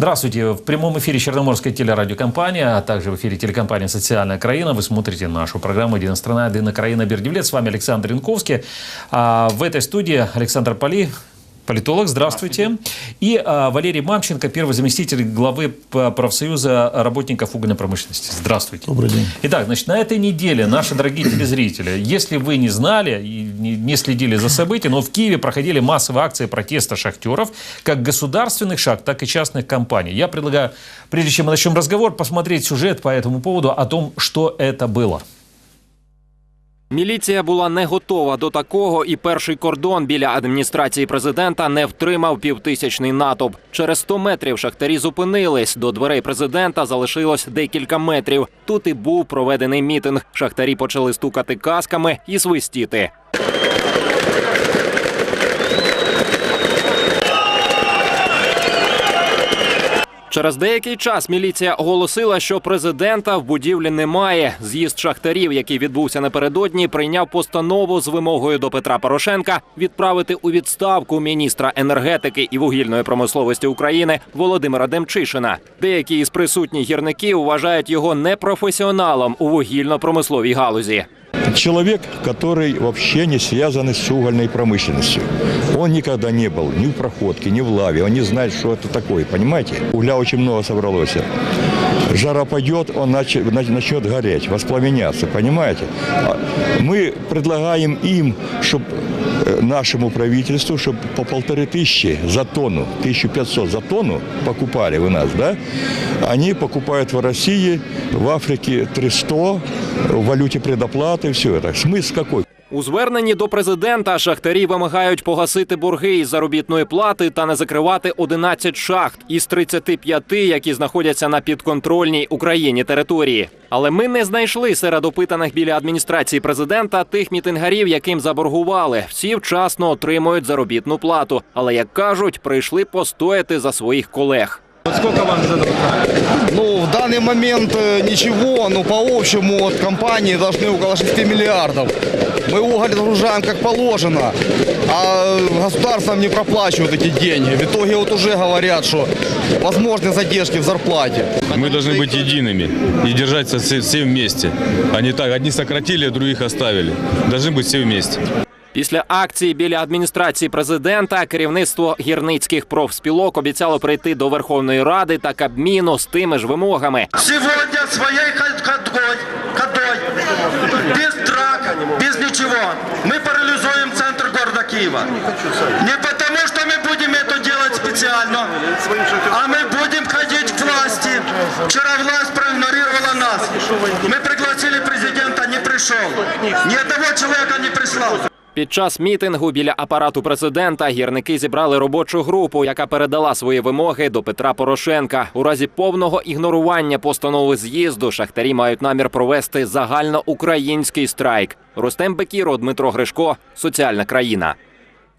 Здравствуйте. В прямом эфире Черноморская телерадиокомпания, а также в эфире телекомпания «Социальная краина». Вы смотрите нашу программу «Единая страна, единая краина Бердивлет». С вами Александр Янковский. А в этой студии Александр Поли, политолог, здравствуйте. И а, Валерий Мамченко, первый заместитель главы профсоюза работников угольной промышленности. Здравствуйте. Добрый день. Итак, значит, на этой неделе, наши дорогие телезрители, если вы не знали и не, не следили за событиями, но в Киеве проходили массовые акции протеста шахтеров, как государственных шаг, так и частных компаний. Я предлагаю, прежде чем мы начнем разговор, посмотреть сюжет по этому поводу о том, что это было. Міліція була не готова до такого, і перший кордон біля адміністрації президента не втримав півтисячний натовп. Через 100 метрів шахтарі зупинились. До дверей президента залишилось декілька метрів. Тут і був проведений мітинг. Шахтарі почали стукати касками і свистіти. Через деякий час міліція оголосила, що президента в будівлі немає. З'їзд шахтарів, який відбувся напередодні, прийняв постанову з вимогою до Петра Порошенка відправити у відставку міністра енергетики і вугільної промисловості України Володимира Демчишина. Деякі із присутніх гірників вважають його непрофесіоналом у вугільно-промисловій галузі. Человек, который вообще не связан с угольной промышленностью. Он никогда не был ни в проходке, ни в лаве. Он не знает, что это такое, понимаете? Угля очень много собралось. Жара пойдет, он нач- нач- начнет гореть, воспламеняться, понимаете? А Мы предлагаем им, чтобы нашему правительству, чтобы по полторы тысячи за тонну, 1500 за тонну покупали у нас, да? Они покупают в России, в Африке 300, в валюте предоплаты, все это. Смысл какой? У зверненні до президента шахтарі вимагають погасити борги із заробітної плати та не закривати 11 шахт із 35, які знаходяться на підконтрольній Україні території. Але ми не знайшли серед опитаних біля адміністрації президента тих мітингарів, яким заборгували. Всі вчасно отримують заробітну плату. Але як кажуть, прийшли постояти за своїх колег. Ну, в данный момент э, ничего, но по общему от компании должны около 6 миллиардов. Мы уголь загружаем как положено, а государством не проплачивают эти деньги. В итоге вот уже говорят, что возможны задержки в зарплате. Мы должны быть едиными и держаться все, все вместе. А не так, одни сократили, а других оставили. Должны быть все вместе. Після акції біля адміністрації президента керівництво гірницьких профспілок обіцяло прийти до Верховної Ради та Кабміну з тими ж вимогами. Сегодня своей ходой, ходой, без драк, без ничего, мы парализуем центр города Киева. Не потому, что мы будем это делать специально, а мы будем ходить к власти. Вчера власть проигнорировала нас. Мы пригласили президента, не пришел. Ни одного человека не прислал. Під час мітингу біля апарату президента гірники зібрали робочу групу, яка передала свої вимоги до Петра Порошенка. У разі повного ігнорування постанови з'їзду шахтарі мають намір провести загальноукраїнський страйк. Рустем Бекіро, Дмитро Гришко, соціальна країна.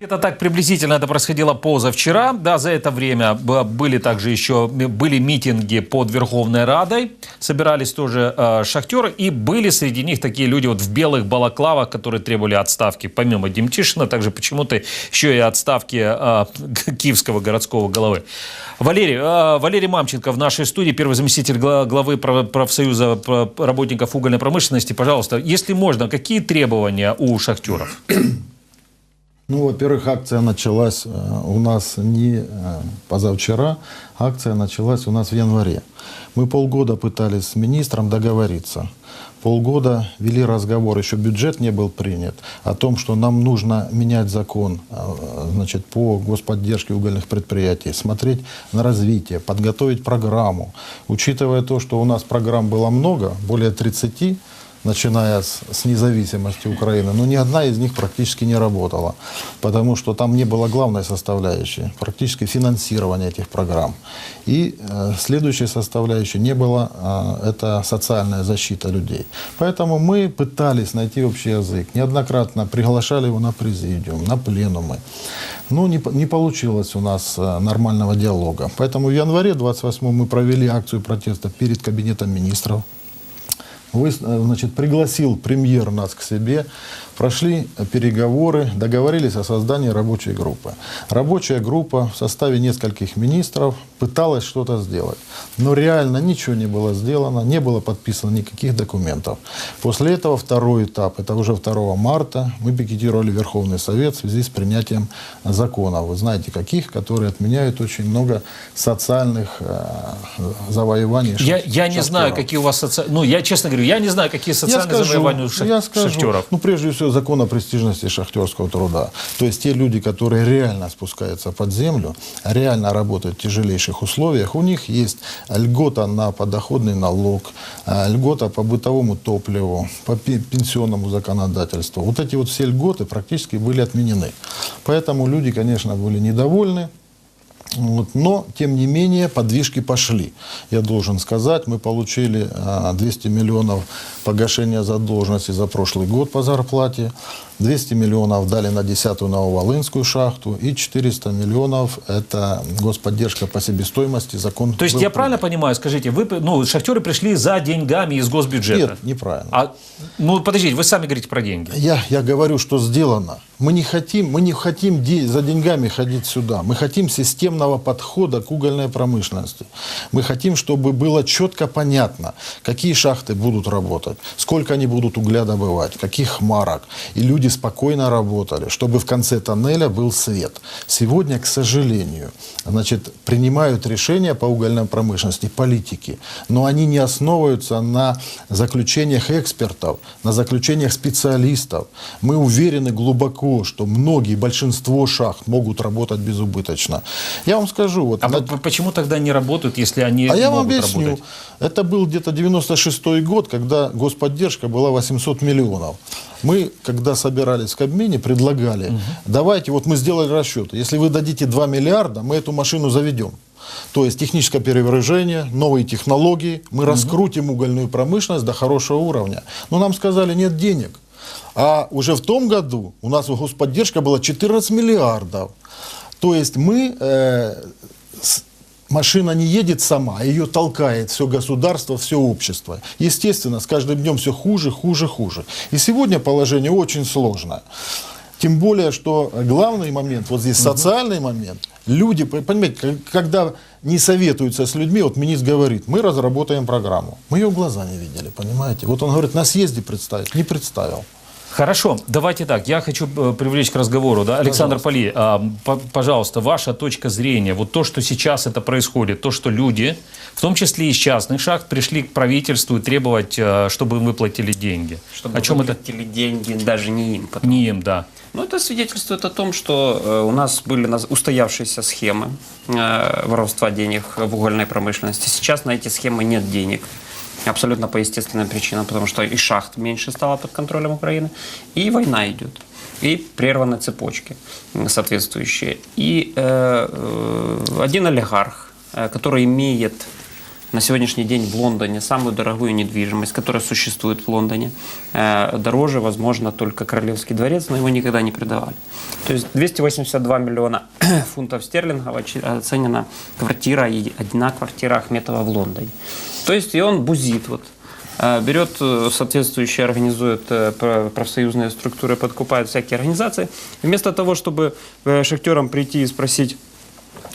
Это так приблизительно это происходило позавчера. Да, за это время были также еще были митинги под Верховной Радой. Собирались тоже э, шахтеры. И были среди них такие люди вот в белых балаклавах, которые требовали отставки, помимо Демтишина, также почему-то еще и отставки э, киевского городского головы. Валерий, э, Валерий Мамченко в нашей студии, первый заместитель гла- главы про- профсоюза про- работников угольной промышленности. Пожалуйста, если можно, какие требования у шахтеров? Ну, во-первых, акция началась э, у нас не э, позавчера, акция началась у нас в январе. Мы полгода пытались с министром договориться. Полгода вели разговор, еще бюджет не был принят, о том, что нам нужно менять закон э, значит, по господдержке угольных предприятий, смотреть на развитие, подготовить программу. Учитывая то, что у нас программ было много, более 30, начиная с, с независимости Украины, но ни одна из них практически не работала, потому что там не было главной составляющей, практически финансирования этих программ. И э, следующей составляющей не было, э, это социальная защита людей. Поэтому мы пытались найти общий язык, неоднократно приглашали его на президиум, на пленумы. Но не, по- не получилось у нас э, нормального диалога. Поэтому в январе 28 мы провели акцию протеста перед кабинетом министров. Вы, э, значит, пригласил премьер нас к себе, прошли переговоры, договорились о создании рабочей группы. Рабочая группа в составе нескольких министров пыталась что-то сделать. Но реально ничего не было сделано, не было подписано никаких документов. После этого второй этап, это уже 2 марта, мы пикетировали Верховный Совет в связи с принятием законов. Вы знаете, каких, которые отменяют очень много социальных э, завоеваний. Я, я не знаю, какие у вас социальные... Ну, я честно говорю, я не знаю, какие социальные завоевания у шах- я скажу. шахтеров. Ну, прежде всего, закон о престижности шахтерского труда. То есть те люди, которые реально спускаются под землю, реально работают в тяжелейших условиях, у них есть льгота на подоходный налог, а, льгота по бытовому топливу, по пе- пенсионному законодательству. Вот эти вот все льготы практически были отменены. Поэтому люди, конечно, были недовольны. Вот, но, тем не менее, подвижки пошли. Я должен сказать, мы получили а, 200 миллионов погашения задолженности за прошлый год по зарплате, 200 миллионов дали на 10-ю Нововолынскую шахту и 400 миллионов – это господдержка по себестоимости. Закон То есть я правильно понимаю, скажите, вы, ну, шахтеры пришли за деньгами из госбюджета? Нет, неправильно. А, ну, подождите, вы сами говорите про деньги. Я, я говорю, что сделано. Мы не хотим, мы не хотим де- за деньгами ходить сюда. Мы хотим системного подхода к угольной промышленности. Мы хотим, чтобы было четко понятно, какие шахты будут работать, сколько они будут угля добывать, каких марок. И люди спокойно работали, чтобы в конце тоннеля был свет. Сегодня, к сожалению, значит, принимают решения по угольной промышленности политики, но они не основываются на заключениях экспертов, на заключениях специалистов. Мы уверены глубоко, что многие, большинство шахт могут работать безубыточно. Я вам скажу, вот А на- п- почему тогда не работают, если они а я вам объясню. работать? Это был где-то 96 год, когда господдержка была 800 миллионов. Мы, когда собирались в Кабмине, предлагали, давайте, вот мы сделали расчеты, если вы дадите 2 миллиарда, мы эту машину заведем. То есть техническое перевооружение, новые технологии, мы раскрутим угольную промышленность до хорошего уровня. Но нам сказали, нет денег. А уже в том году у нас господдержка была 14 миллиардов. То есть мы э, с- машина не едет сама, ее толкает все государство, все общество. Естественно, с каждым днем все хуже, хуже, хуже. И сегодня положение очень сложное. Тем более, что главный момент, вот здесь социальный момент, люди, по- понимаете, когда не советуются с людьми, вот министр говорит, мы разработаем программу. Мы ее в глаза не видели, понимаете. Вот он говорит, на съезде представить, не представил. Хорошо, давайте так. Я хочу э, привлечь к разговору. Да? Александр Поли, а, по- пожалуйста, ваша точка зрения. Вот то, что сейчас это происходит, то, что люди, в том числе из частных шахт, пришли к правительству и требовать, э, чтобы им выплатили деньги. Чтобы О чем это? выплатили деньги даже не им. потом. Не им, да. Ну, это свидетельствует о том, что э, у нас были устоявшиеся схемы воровства денег в угольной промышленности. Сейчас на эти схемы нет денег. Абсолютно по естественным причинам, потому что и шахт меньше стало под контролем Украины, и война идет, и прерваны цепочки соответствующие. И э, э, один олигарх, э, который имеет на сегодняшний день в Лондоне самую дорогую недвижимость, которая существует в Лондоне. Э, Дороже, возможно, только Королевский дворец, но его никогда не продавали. То есть 282 миллиона фунтов стерлингов оценена квартира, и одна квартира Ахметова в Лондоне. То есть и он бузит вот э, берет э, соответствующие, организует э, про- профсоюзные структуры, подкупает всякие организации. Вместо того, чтобы э, шахтерам прийти и спросить,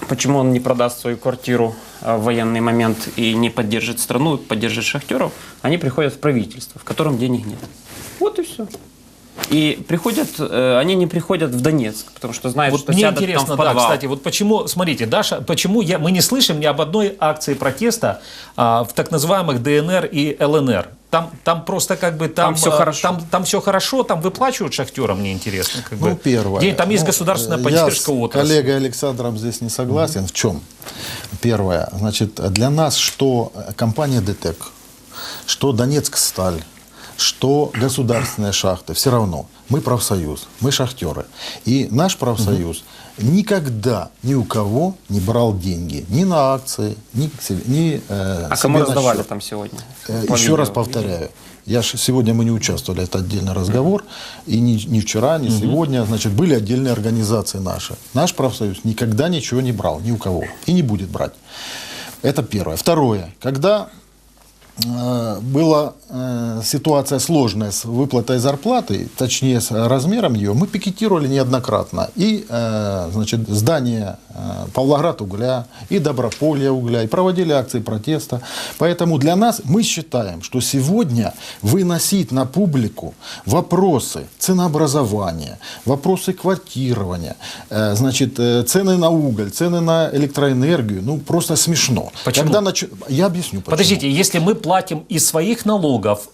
почему он не продаст свою квартиру в военный момент и не поддержит страну, поддержит шахтеров, они приходят в правительство, в котором денег нет. Вот и все. И приходят, э, они не приходят в Донецк, потому что знают, Вот что мне сядут интересно, там в да, подвал. кстати, вот почему, смотрите, Даша, почему я, мы не слышим ни об одной акции протеста а, в так называемых ДНР и ЛНР? Там, там просто как бы там, Там всё а, хорошо. Там, там все хорошо, там выплачивают шахтерам, мне интересно. Как Ну, бы. первое. Где там есть Ну, государственная э, поддержка Я с коллегой Александром здесь не согласен. В чем? Первое. Значит, для нас что компания ДТЭК, что Донецк Сталь, что государственные шахты, все равно. Мы профсоюз, мы шахтеры. И наш профсоюз никогда ни у кого не брал деньги. Ни на акции, ни, ни э, А кому раздавали счет. там сегодня? Э, Еще видео раз повторяю. Я ж, сегодня мы не участвовали, это отдельный разговор. И ни, ни вчера, ни сегодня. Значит, были отдельные организации наши. Наш профсоюз никогда ничего не брал, ни у кого. И не будет брать. Это первое. Второе. Когда была э, ситуация сложная с выплатой зарплаты, точнее с размером ее, мы пикетировали неоднократно. И э, значит, здание э, Павлоград угля, и Доброполье угля, и проводили акции протеста. Поэтому для нас мы считаем, что сегодня выносить на публику вопросы ценообразования, вопросы квартирования, э, значит, э, цены на уголь, цены на электроэнергию, ну просто смешно. Почему? Когда нач- Я объясню. почему. Подождите, если мы платим из своих налогов,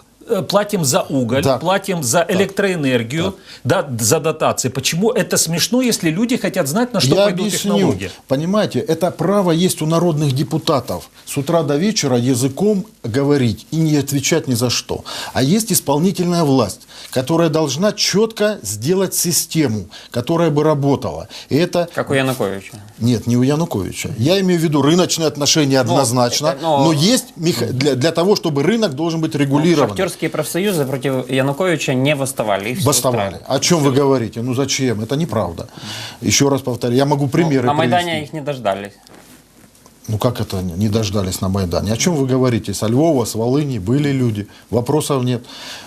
платим за уголь, Да. платим за электроэнергию, да, за дотации, почему это смешно, если люди хотят знать, на что Я пойдут объясню. их налоги? Понимаете, это право есть у народных депутатов. С утра до вечера языком говорить и не отвечать ни за что. А есть исполнительная власть, которая должна четко сделать систему, которая бы работала. И это... Как у Януковича. Нет, не у Януковича. Я имею в виду рыночные отношения однозначно, это, но- но есть меха- для, для того, чтобы рынок должен быть регулирован. Шахтерские профсоюзы против Януковича не восставали. их устраивало. О чем вы говорите? Ну зачем? Это неправда. Еще раз повторю, я могу примеры На Майдане привести. их не дождались. Ну как это не дождались на Майдане? О чем вы говорите? Со Львова, с Волыни были люди, вопросов нет.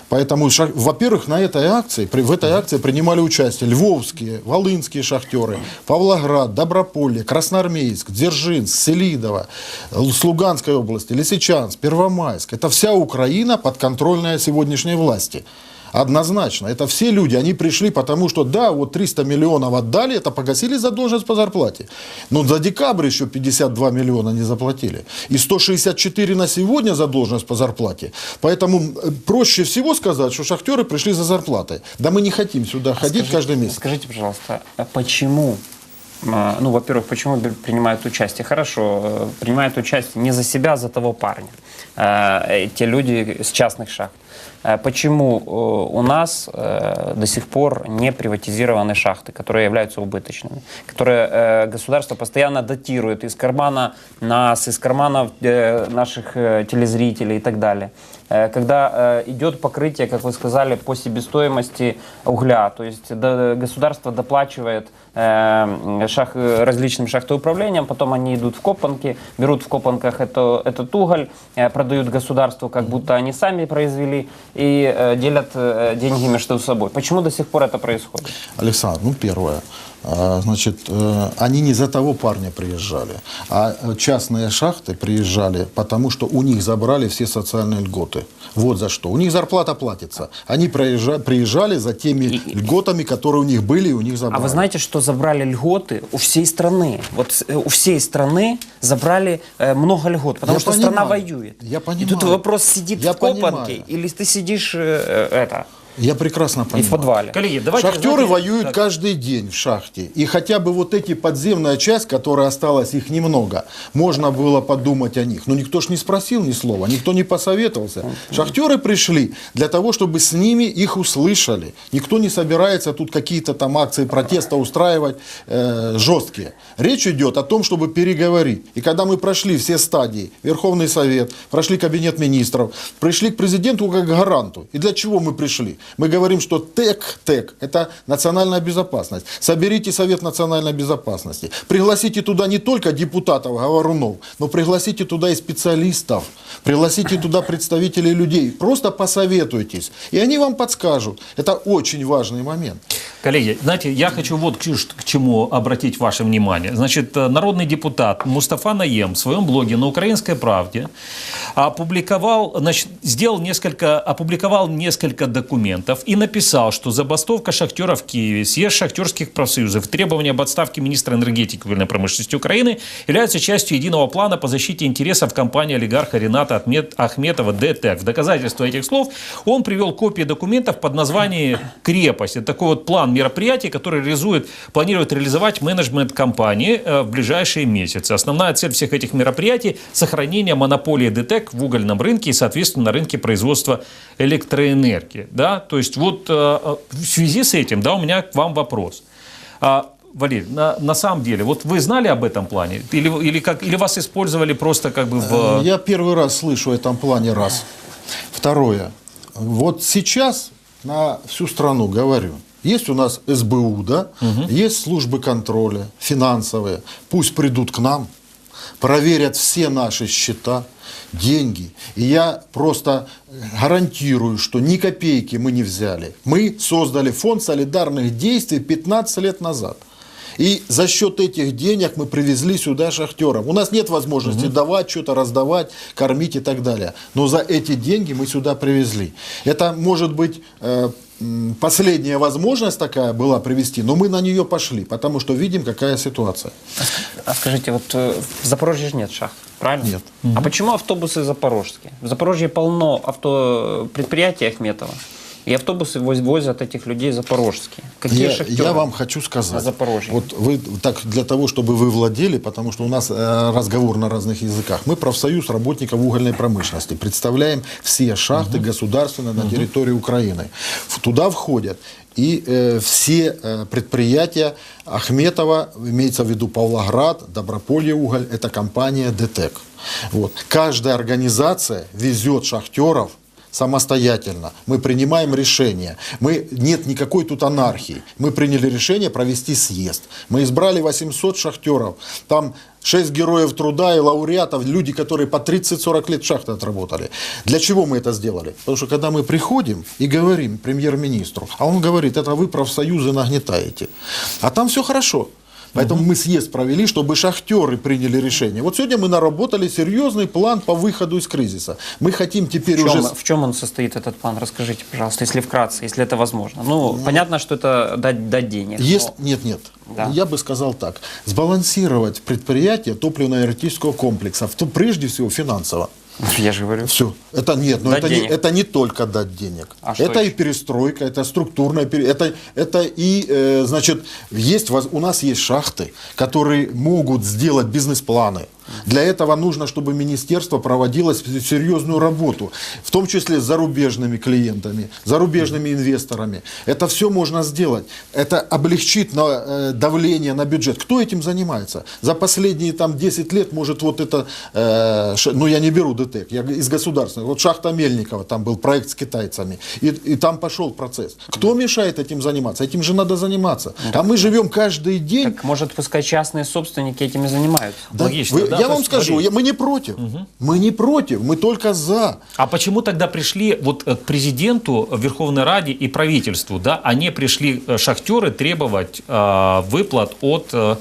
Поэтому, во-первых, на этой акции, в этой акции принимали участие львовские, волынские шахтеры, Павлоград, Доброполье, Красноармейск, Дзержинск, Селидово, с Луганской области, Лисичанск, Первомайск. Это вся Украина подконтрольная сегодняшней власти. Однозначно. Это все люди, они пришли потому, что да, вот 300 миллионов отдали, это погасили задолженность по зарплате. Но за декабрь еще 52 миллиона не заплатили. И 164 на сегодня задолженность по зарплате. Поэтому проще всего сказать, что шахтеры пришли за зарплатой. Да мы не хотим сюда ходить каждый месяц. Скажите, пожалуйста, а почему? а, Ну, во-первых, почему принимают участие? Хорошо, э, принимают участие не за себя, а за того парня. Э, э, Те люди с частных шахт. Э, Почему э, у нас э, до сих пор не приватизированы шахты, которые являются убыточными, которые государство постоянно датирует из кармана нас, из карманов наших телезрителей и так далее. Э, Когда э, идет покрытие, как вы сказали, по себестоимости угля, то есть государство доплачивает э, шах, различным шахтоуправлениям, потом они идут в копанки, берут в копанках это, этот уголь, продают государству, как будто они сами произвели, и делят деньги между собой. Почему до сих пор это происходит? Александр, ну первое. А, Значит, э, они не за того парня приезжали, а частные шахты приезжали, потому что у них забрали все социальные льготы. Вот за что. У них зарплата платится. Они приезжали, приезжали за теми льготами, которые у них были, и у них А забрали. вы знаете, что забрали льготы у всей страны? Вот э, у всей страны забрали э, много льгот, потому Я что страна понимаю. воюет. Я И тут понимаю. вопрос, сидит Я в копанке, понимаю. или ты сидишь э, это, Я прекрасно и понимаю. в подвале. Коллеги, давайте... Шахтеры знаете, воюют так, каждый день в шахте. И хотя бы вот эти подземная часть, которая осталась, их немного, можно было подумать о них. Но никто ж не спросил ни слова, никто не посоветовался. Шахтеры пришли для того, чтобы с ними их услышали. Никто не собирается тут какие-то там акции протеста устраивать э, жесткие. Речь идет о том, чтобы переговорить. И когда мы прошли все стадии, Верховный Совет, прошли Кабинет Министров, пришли к президенту как гаранту. И для чего мы пришли? Мы говорим, что ТЭК, ТЭК – это национальная безопасность. Соберите Совет национальной безопасности. Пригласите туда не только депутатов, говорунов, но пригласите туда и специалистов. Пригласите туда представителей людей. Просто посоветуйтесь. И они вам подскажут. Это очень важный момент. Коллеги, знаете, я хочу вот к, чему обратить ваше внимание. Значит, э, народный депутат Мустафа Наем в своем блоге на «Украинской правде» опубликовал, значит, сделал несколько, опубликовал несколько документов и написал, что забастовка шахтеров в Киеве, съезд шахтерских профсоюзов, требования об отставке министра энергетики и промышленности Украины являются частью единого плана по защите интересов компании олигарха Рената Ахметова ДТЭК. В доказательство этих слов он привел копии документов под названием «Крепость». Это такой вот план мероприятий, который реализует, планирует реализовать менеджмент компании э, в ближайшие месяцы. Основная цель всех этих мероприятий – сохранение монополии ДТЭК в угольном рынке и, соответственно, на рынке производства электроэнергии. Да? То есть вот э, э, в связи с этим да, у меня к вам вопрос. А, Валерий, на, на самом деле, вот вы знали об этом плане? Или, или, как, или вас использовали просто как бы в... Я первый раз слышу о этом плане раз. Второе. Вот сейчас на всю страну говорю. Есть у нас СБУ, да? Есть службы контроля, финансовые. Пусть придут к нам. Проверят все наши счета, деньги. И я просто гарантирую, что ни копейки мы не взяли. Мы создали фонд солидарных действий 15 лет назад. И за счет этих денег мы привезли сюда шахтеров. У нас нет возможности давать, что-то раздавать, кормить и так далее. Но за эти деньги мы сюда привезли. Это может быть э, последняя возможность такая была привезти, но мы на нее пошли, потому что видим, какая ситуация. А скажите, вот э, в Запорожье же нет шахт, правильно? Нет. А почему автобусы запорожские? В Запорожье полно авто предприятий Ахметова. И автобусы воз- возят этих людей запорожские. Какие Я, шахтеры? я вам хочу сказать. Запорожье? Вот вы так для того, чтобы вы владели, потому что у нас э, разговор на разных языках. Мы профсоюз работников угольной промышленности. Представляем все шахты государственные на территории Украины. В- Туда входят и э, все э, предприятия Ахметова, имеется в виду Павлоград, Доброполье уголь, это компания ДТЭК. Вот. Каждая организация везет шахтеров самостоятельно. Мы принимаем решение. Мы, нет никакой тут анархии. Мы приняли решение провести съезд. Мы избрали 800 шахтеров. Там 6 героев труда и лауреатов, люди, которые по 30-40 лет в шахте отработали. Для чего мы это сделали? Потому что когда мы приходим и говорим премьер-министру, а он говорит, это вы профсоюзы нагнетаете. А там все хорошо. Поэтому мы съезд провели, чтобы шахтеры приняли решение. Вот сегодня мы наработали серьезный план по выходу из кризиса. Мы хотим теперь В чем, уже... в чем он состоит, этот план? Расскажите, пожалуйста, если вкратце, если это возможно. Ну, понятно, что это дать, дать денег. Есть, но- нет, нет. Да. Я бы сказал так. Сбалансировать предприятие топливно-энергетического комплекса, в том- прежде всего финансово. Я же говорю. Все. Это нет, но это не, это не только дать денег. А это и еще? перестройка, это структурная пере- это, это и, э, значит, есть, у нас есть шахты, которые могут сделать бизнес-планы. Для этого нужно, чтобы министерство проводило серьезную работу, в том числе с зарубежными клиентами, зарубежными инвесторами. Это все можно сделать. Это облегчит э, давление на бюджет. Кто этим занимается? За последние там 10 лет, может, вот это, э, ну я не беру ДТЭК, я из государственных. Вот шахта Мельникова, там был проект с китайцами, и, и там пошел процесс. Кто мешает этим заниматься? Этим же надо заниматься. А мы живем каждый день. Так, может, пускай частные собственники этим и занимаются. Да, Логично, вы- да, я то вам есть, скажу, я- мы не против. Мы не против, мы только за. А почему тогда пришли вот э, к президенту, э, Верховной Раде и правительству, да, они пришли э, шахтеры требовать э, выплат от э,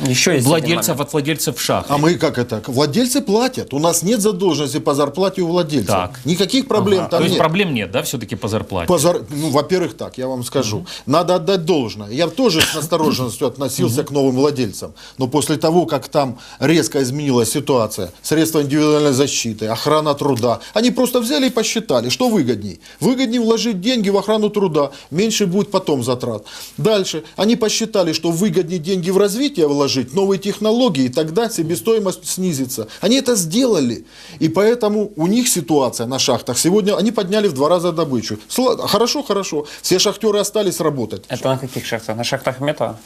Еще есть владельцев, от владельцев шахт? А мы как это? Владельцы платят. У нас нет задолженности по зарплате у владельцев. Так. Никаких проблем Ага. там То есть нет. проблем нет, да, все-таки по зарплате? По зар- Ну, во-первых, так, я вам скажу. Надо отдать должное. Я тоже с настороженностью относился к новым владельцам. Но после того, как там резко изменилась ситуация, средства индивидуальной защиты, охрана труда, они просто взяли и посчитали, что выгодней. Выгоднее вложить деньги в охрану труда, меньше будет потом затрат. Дальше, они посчитали, что выгоднее деньги в развитие вложить, новые технологии, и тогда себестоимость снизится. Они это сделали. И поэтому у них ситуация на шахтах сегодня, они подняли в два раза добычу. Хорошо, хорошо. Все шахтеры остались работать. Это на каких шахтах? На шахтах Ахметова?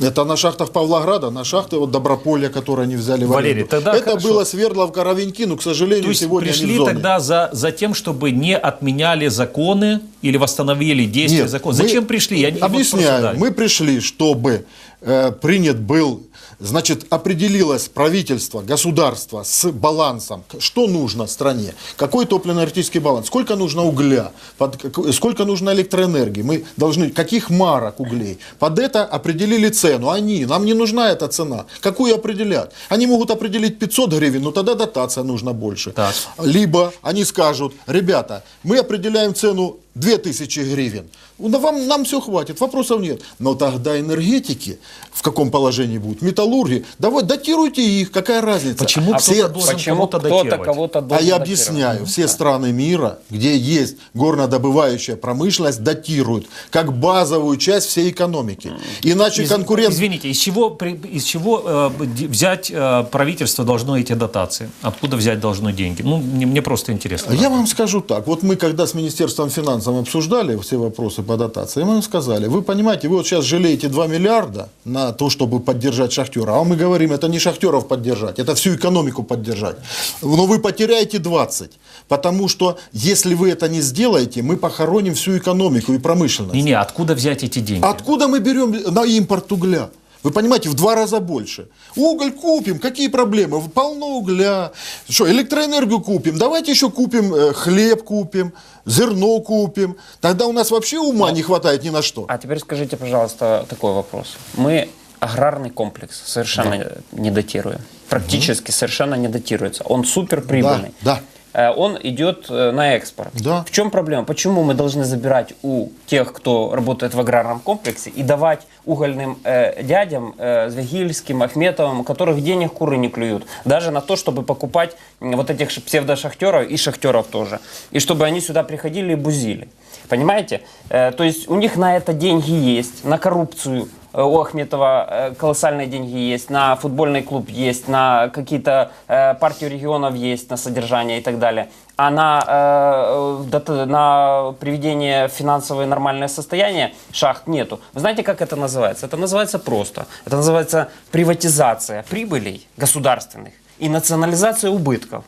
Это на шахтах Павлограда, на шахты вот Доброполья, которые они взяли в Валерий, аренду. тогда Это хорошо. было Свердловка, Ровеньки, но, к сожалению, То есть сегодня они в пришли зоне. тогда за, за тем, чтобы не отменяли законы или восстановили действие Нет, закона. Зачем пришли? Я не- Объясняю. Мы пришли, чтобы э, принят был, значит, определилось правительство, государство с балансом, что нужно стране, какой топливно-энергетический баланс, сколько нужно угля, под, сколько нужно электроэнергии, мы должны, каких марок углей. Под это определили цену. Они, нам не нужна эта цена. Какую определять? Они могут определить 500 гривен, но тогда дотация нужна больше. Так. Либо они скажут, ребята, мы определяем цену 2000 гривен. Ну, вам, нам все хватит, вопросов нет. Но тогда энергетики в каком положении будут? Металлурги, давай датируйте их, какая разница? Почему А все- Почему кого-то кто-то датировать? кого-то а я датировать? объясняю, все страны мира, где есть горнодобывающая промышленность, датируют как базовую часть всей экономики. Иначе Из- конкурент... Извините, из чего, из чего э, взять э, правительство должно эти дотации? Откуда взять должно деньги? Ну, мне, мне просто интересно. Я вам скажу так. Вот мы, когда с Министерством финансов обсуждали все вопросы по дотации, мы им сказали, вы понимаете, вы вот сейчас жалеете 2 миллиарда на то, чтобы поддержать шахтера. А мы говорим, это не шахтеров поддержать, это всю экономику поддержать. Но вы потеряете 20. Потому что, если вы это не сделаете, мы похороним всю экономику и промышленность. Не-не, откуда взять эти деньги? Откуда мы берем на импорт угля? Вы понимаете, в два раза больше. Уголь купим, какие проблемы? Полно угля. Что, электроэнергию купим? Давайте еще купим э, хлеб купим, зерно купим. Тогда у нас вообще ума не хватает ни на что. А теперь скажите, пожалуйста, такой вопрос. Мы аграрный комплекс совершенно не датируем. Практически совершенно не датируется. Он супер прибыльный. Да, Э, Он идет э, на экспорт. Да. В чем проблема? Почему мы должны забирать у тех, кто работает в аграрном комплексе, и давать угольным э, дядям, э, Звягильским, Ахметовым, у которых денег куры не клюют, даже на то, чтобы покупать вот этих псевдошахтеров и шахтеров тоже, и чтобы они сюда приходили и бузили. Понимаете? Э, то есть у них на это деньги есть, на коррупцию э, у Ахметова э, колоссальные деньги есть, на футбольный клуб есть, на какие-то э, партию регионов есть, на содержание и так далее. А на, э, на приведение в финансовое нормальное состояние шахт нету. Вы знаете, как это называется? Это называется просто. Это называется приватизация прибылей государственных и национализация убытков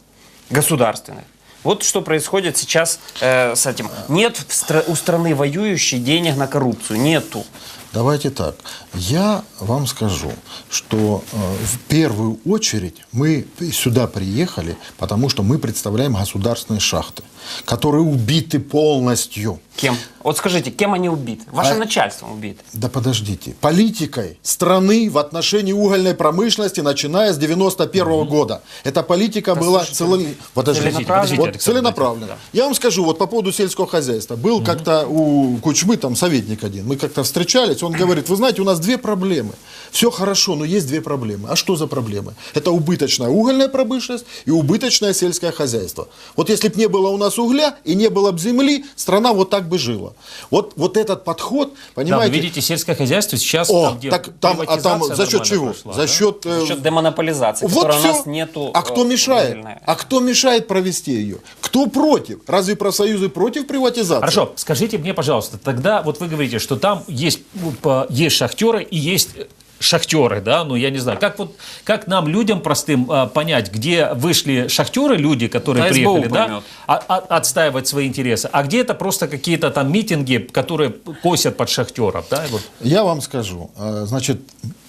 государственных. Вот что происходит сейчас э, с этим. Нет стра- у страны воюющей денег на коррупцию. Нету. Давайте так. Я вам скажу, что э, в первую очередь мы сюда приехали, потому что мы представляем государственные шахты, которые убиты полностью. Кем? Вот скажите, кем они убиты? Вашим А- начальством убиты. Да подождите. Политикой страны в отношении угольной промышленности, начиная с 91 года. Эта политика была цело- Подождите, Целенаправленно. подождите, вот Александр целенаправленно. Я вам скажу, вот по поводу сельского хозяйства. Был как-то у Кучмы там советник один. Мы как-то встречались, он говорит, вы знаете, у нас две проблемы. Все хорошо, но есть две проблемы. А что за проблемы? Это убыточная угольная промышленность и убыточное сельское хозяйство. Вот если бы не было у нас угля и не было бы земли, страна вот так бы жила. Вот, вот этот подход, Да, вы понимаете, видите, сельское хозяйство сейчас о, там, где так там, а там приватизация за счет чего? прошла, за да? счет... э, За счет демонополизации, вот которой у нас нету. А кто э, мешает? угольной. А кто мешает провести ее? Кто против? Разве профсоюзы против приватизации? Хорошо, скажите мне, пожалуйста, тогда вот вы говорите, что там есть, ну, есть шахтеры и есть э, шахтеры, да, ну я не знаю, как вот как нам людям простым а, понять, где вышли шахтеры, люди, которые Да, приехали, СБУ да, поймет. а- а- отстаивать свои интересы, а где это просто какие-то там митинги, которые косят под шахтеров, да, вот. Я вам скажу. Значит,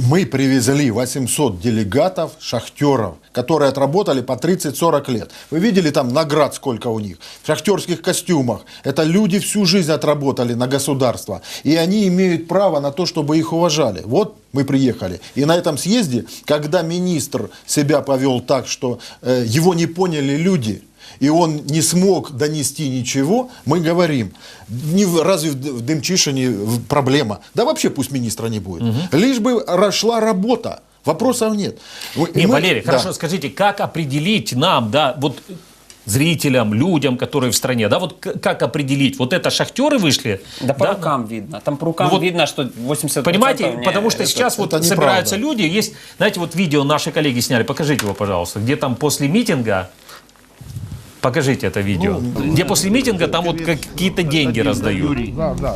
мы привезли 800 делегатов, шахтеров, которые отработали по 30-40 лет. Вы видели там наград сколько у них? В шахтерских костюмах. Это люди всю жизнь отработали на государство. И они имеют право на то, чтобы их уважали. Вот мы приехали. И на этом съезде, когда министр себя повел так, что э, его не поняли люди, и он не смог донести ничего, мы говорим, не разве в Д- в Дымчишине в- проблема? Да вообще пусть министра не будет. Лишь бы шла работа. Вопросов нет. Не, мы- Валерий, да. хорошо, скажите, как определить нам, да, вот зрителям, людям, которые в стране, да, вот как определить, вот это шахтеры вышли, Да по рукам видно. Там по рукам Ну вот, видно, что 80% Понимаете, не- потому что это- сейчас вот это собираются неправда. люди, есть, знаете, вот видео наши коллеги сняли, покажите его, пожалуйста, где там после митинга, покажите это видео, Ну, где после митинга там вот какие-то деньги раздают. Да, да.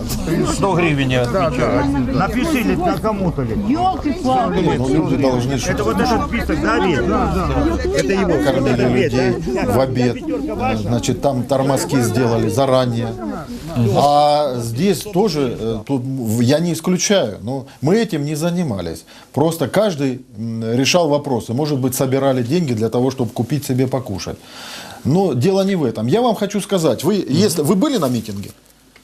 100 гривен я отвечаю. Напишите на кому-то ли. Ну, люди должны Это вот этот список, да, Вет? Это его. кормили людей в обед. Значит, там тормозки сделали заранее. А здесь тоже, э, тут я не исключаю, но мы этим не занимались. Просто каждый решал вопросы. Может быть, собирали деньги для того, чтобы купить себе покушать. Но дело не в этом. Я вам хочу сказать, вы, если, вы были на митинге?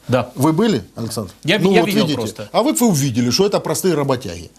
Да. Вы были, Александр? Я- ну, я вот видел видите. просто. А вот вы увидели, что это простые работяги.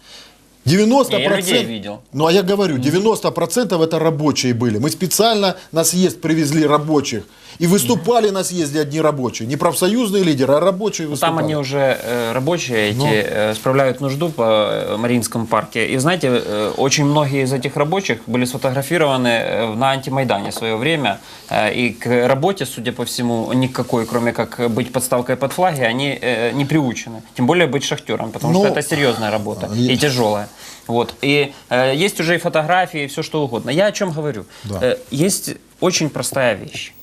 90%... Я людей видел. Ну, а я говорю, 90% это рабочие были. Мы специально на съезд привезли рабочих. И выступали на съезде одни рабочие. Не профсоюзные лидеры, а рабочие Ну, Там выступали. они уже э, рабочие эти Ну. э, справляют нужду по э, Мариинскому парке. И знаете, э, очень многие из этих рабочих были сфотографированы на антимайдане в свое время. Э, и к работе, судя по всему, никакой, кроме как быть подставкой под флаги, они э, не приучены. Тем более быть шахтером, потому Ну, что это серьезная работа и- и тяжелая. Вот. И э, есть уже и фотографии, и все что угодно. Я о чем говорю? Да. Э, есть очень простая вещь.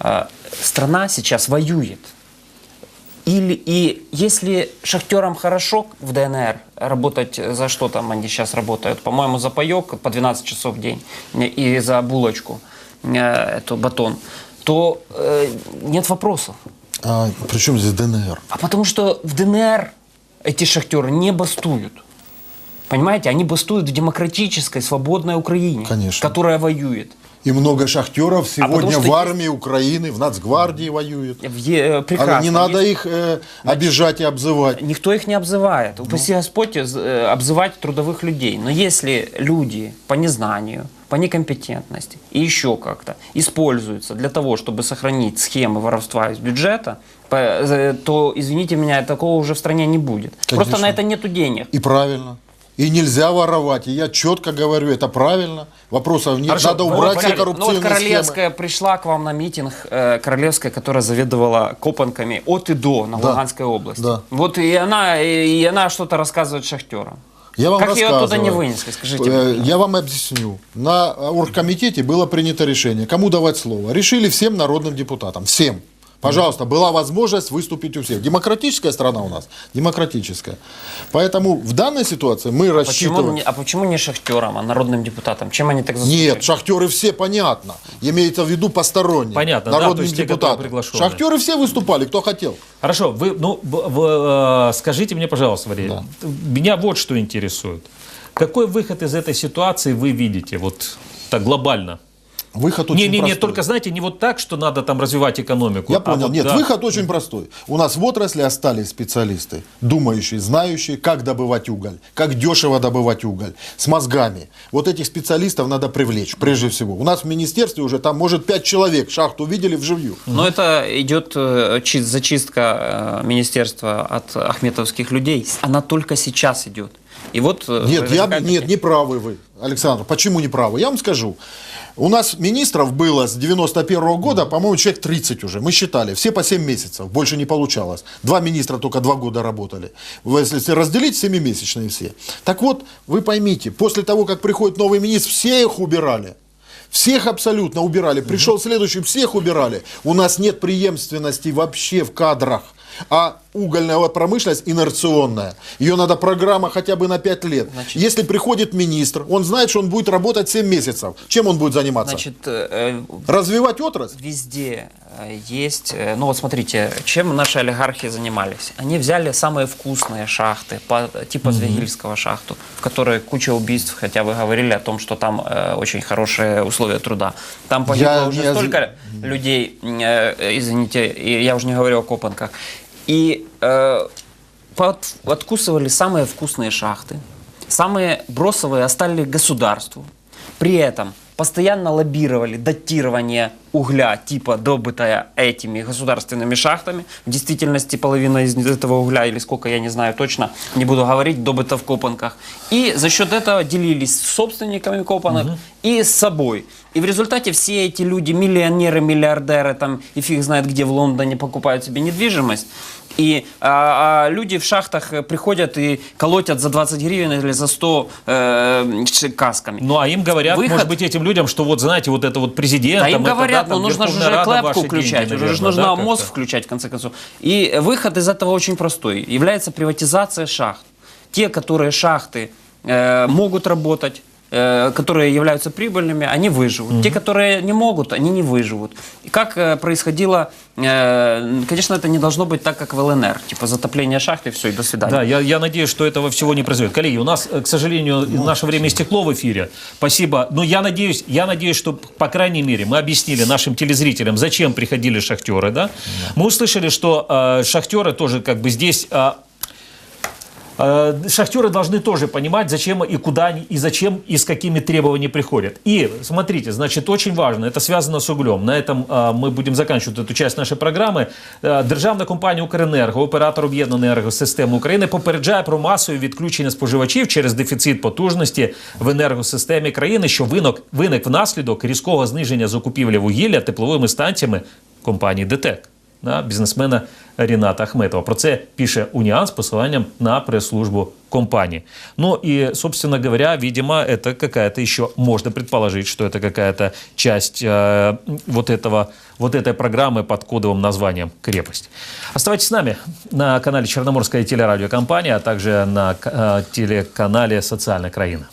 Э, страна сейчас воюет. Или, и если шахтерам хорошо в ДНР работать, за что там они сейчас работают? По-моему, за паек по 12 часов в день и за булочку, э, эту батон, то э, нет вопросов. А при чем здесь ДНР? А потому что в ДНР эти шахтеры не бастуют. Понимаете, они бастуют в демократической, свободной Украине, Конечно. которая воюет. И много шахтеров А сегодня что в есть- армии Украины, в Нацгвардии воюют. В е- А прекрасно. не надо Есть- их э, обижать и обзывать. Никто их не обзывает. Упаси Господь э, обзывать трудовых людей. Но если люди по незнанию, по некомпетентности и еще как-то используются для того, чтобы сохранить схемы воровства из бюджета, э, то, извините меня, такого уже в стране не будет. Просто Конечно. на это нету денег. И правильно. И нельзя воровать. И я четко говорю, это правильно. Вопросов нет. Хорошо, Надо вот убрать все Валерий, Ну вот коррупционные схемы. Королевская пришла к вам на митинг, э, Королевская, которая заведовала копанками от и до на Да. Луганской области. Да. Вот и она, и, и она что-то рассказывает шахтерам. Я вам как ее оттуда не вынесли, скажите Э, мне? Я вам объясню. На оргкомитете было принято решение, кому давать слово. Решили всем народным депутатам, всем. Пожалуйста, была возможность выступить у всех. Демократическая страна у нас, демократическая. Поэтому в данной ситуации мы Почему, рассчитываем... не- а почему не шахтерам, а народным депутатам? Чем они так заслужили? Нет, шахтеры все, понятно. Имеется в виду посторонние. Понятно, да, народным то есть те, депутатам. приглашенные. Шахтеры все выступали, кто хотел. Хорошо, вы, ну, в- в- э, скажите мне, пожалуйста, Валерий, меня вот что интересует. Какой выход из этой ситуации вы видите, вот так глобально? Выход очень Не, не, простой. только, знаете, не вот так, что надо там развивать экономику. Я а понял. вот, Нет, да. выход очень простой. У нас в отрасли остались специалисты, думающие, знающие, как добывать уголь, как дешево добывать уголь, с мозгами. Вот этих специалистов надо привлечь, прежде всего. У нас в министерстве уже там, может, пять человек шахту видели вживую. Но это идет э, чи- зачистка э, министерства от ахметовских людей. Она только сейчас идет. И вот э, Нет, я, нет, не правы вы, Александр. Почему не правы? Я вам скажу. У нас министров было с 91 года, по-моему, человек 30 уже. Мы считали, все по 7 месяцев. Больше не получалось. Два министра только два года работали. Если разделить, 7-месячные все. Так вот, вы поймите, после того, как приходит новый министр, все их убирали. Всех абсолютно убирали. Пришел следующий, всех убирали. У нас нет преемственности вообще в кадрах. А угольная вот промышленность инерционная. Ее надо программа хотя бы на 5 лет. Если приходит министр, он знает, что он будет работать 7 месяцев. Чем он будет заниматься? Значит, э, Развивать отрасль? везде э, есть, э, ну вот смотрите, чем наши олигархи занимались? Они взяли самые вкусные шахты, по, типа Звягильского шахту, в которой куча убийств, хотя вы говорили о том, что там э, очень хорошие условия труда. Там погибло Я уже оз- столько людей, э, извините, я уже не говорю о копанках. И э, под- откусывали самые вкусные шахты, самые бросовые оставили государству. При этом постоянно лоббировали датирование угля, типа добытая этими государственными шахтами. В действительности половина из этого угля, или сколько, я не знаю точно, не буду говорить, добыта в копанках. И за счет этого делились с собственниками копанок и с собой. И в результате все эти люди, миллионеры, миллиардеры, там, и фиг знает где в Лондоне покупают себе недвижимость. И а, а люди в шахтах э, приходят и колотят за 20 гривен или за 100 э, касками. Ну, а им говорят, Выход- может быть, этим людям, что вот, знаете, вот это вот президент... Да им говорят, ну там нужно же уже клепку включать, деньги, уже же наверное, нужно да, мозг включать в конце концов. И выход из этого очень простой. Является приватизация шахт. Те, которые шахты э, могут работать, которые являются прибыльными, они выживут. Те, которые не могут, они не выживут. И как э, происходило, э, конечно, это не должно быть так, как в ЛНР. Типа затопление шахты, все, и до свидания. Да, я, я надеюсь, что этого всего не произойдет. Коллеги, у нас, э, к сожалению, наше время истекло в эфире. Спасибо. Но я надеюсь, я надеюсь, что, по крайней мере, мы объяснили нашим телезрителям, зачем приходили шахтеры. Да? Мы услышали, что э, шахтеры тоже как бы здесь... э, Э, Шахтеры должны тоже понимать, зачем и куда они, и зачем, и с какими требованиями приходят. И смотрите, значит, очень важно, это связано с углем. На этом э, мы будем заканчивать эту часть нашої програми. Е, Державна компанія «Укренерго», оператор об'єднаної енергосистеми України, попереджає про масові відключення споживачів через дефіцит потужності в енергосистемі країни, що виник, виник внаслідок різкого зниження закупівлі вугілля тепловими станціями компанії ДТЕК на бізнесмена Ріната Ахметова. Про це пише Уніан з посиланням на пресс-службу компании. Ну и, собственно говоря, видимо, это какая-то еще, можно предположить, что это какая-то часть э, вот, этого, вот этой программы под кодовым названием «Крепость». Оставайтесь с нами на канале Черноморская телерадиокомпания, а также на э, телеканале «Социальная краина».